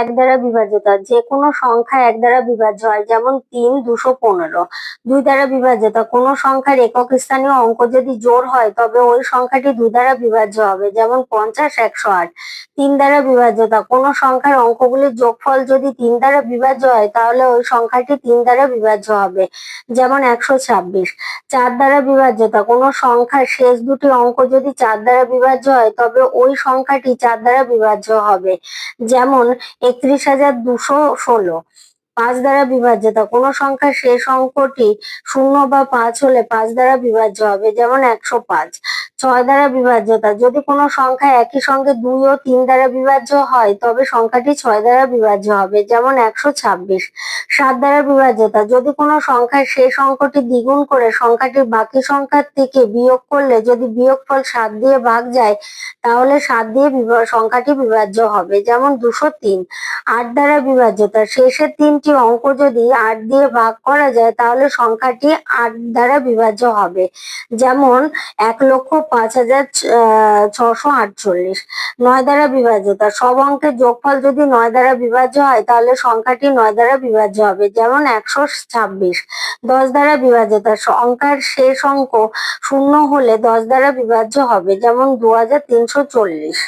এক দ্বারা বিভাজ্যতা যে কোনো সংখ্যা এক দ্বারা বিভাজ্য হয়, যেমন তিন দুশো পনেরো। দুই দ্বারা বিভাজ্যতা কোনো সংখ্যার একক স্থানীয় অঙ্ক যদি জোর হয়, তবে ওই সংখ্যাটি দুই দ্বারা বিভাজ্য হবে, যেমন পঞ্চাশ, একশো আট। তিন দ্বারা বিভাজ্যতা কোনো সংখ্যার অঙ্কগুলির যোগফল যদি তিন দ্বারা বিভাজ্য হয়, তাহলে ওই সংখ্যাটি তিন দ্বারা বিভাজ্য হবে, যেমন একশো ছাব্বিশ। চার দ্বারা বিভাজ্যতা কোনো সংখ্যার শেষ দুটি অঙ্ক যদি চার দ্বারা বিভাজ্য হয়, তবে ওই সংখ্যাটি চার দ্বারা বিভাজ্য হবে, যেমন একত্রিশ হাজার দুশো ষোলো। পাঁচ দ্বারা বিভাজ্যতা, কোন সংখ্যার শেষ অঙ্কটি শূন্য বা পাঁচ হলে পাঁচ দ্বারা বিভাজ্য হবে, যেমন একশো পাঁচ। ছয় দ্বারা বিভাজ্যতা। যদি কোনো সংখ্যা একই সঙ্গে দুই ও তিন দ্বারা বিভাজ্য হয়, তবে সংখ্যাটি ছয় দ্বারা বিভাজ্য হবে, যেমন একশো ছাব্বিশ। সাত দ্বারা বিভাজ্যতা। যদি কোনো সংখ্যার সেই অঙ্কটি দ্বিগুণ করে সংখ্যাটি বাকি সংখ্যার থেকে বিয়োগ করলে যদি বিয়োগফল সাত দিয়ে ভাগ যায়, তাহলে সাত দিয়ে সংখ্যাটি বিভাজ্য হবে, যেমন দুশো তিন। আট দ্বারা বিভাজ্যতা শেষের তিনটি অঙ্ক যদি আট দিয়ে ভাগ করা যায়, তাহলে সংখ্যাটি আট দ্বারা বিভাজ্য হবে। যেমন এক লক্ষ পাঁচ হাজার ছশো আটচল্লিশ। নয় দ্বারা বিভাজ্যতা সব অঙ্কের যোগফল যদি নয় দ্বারা বিভাজ্য হয়, তাহলে সংখ্যাটি নয় দ্বারা বিভাজ্য হবে। যেমন একশো ছাব্বিশ। দশ দ্বারা বিভাজ্যতা সংখ্যার শেষ অঙ্ক শূন্য হলে দশ দ্বারা বিভাজ্য হবে। যেমন দু হাজার তিনশো চল্লিশ।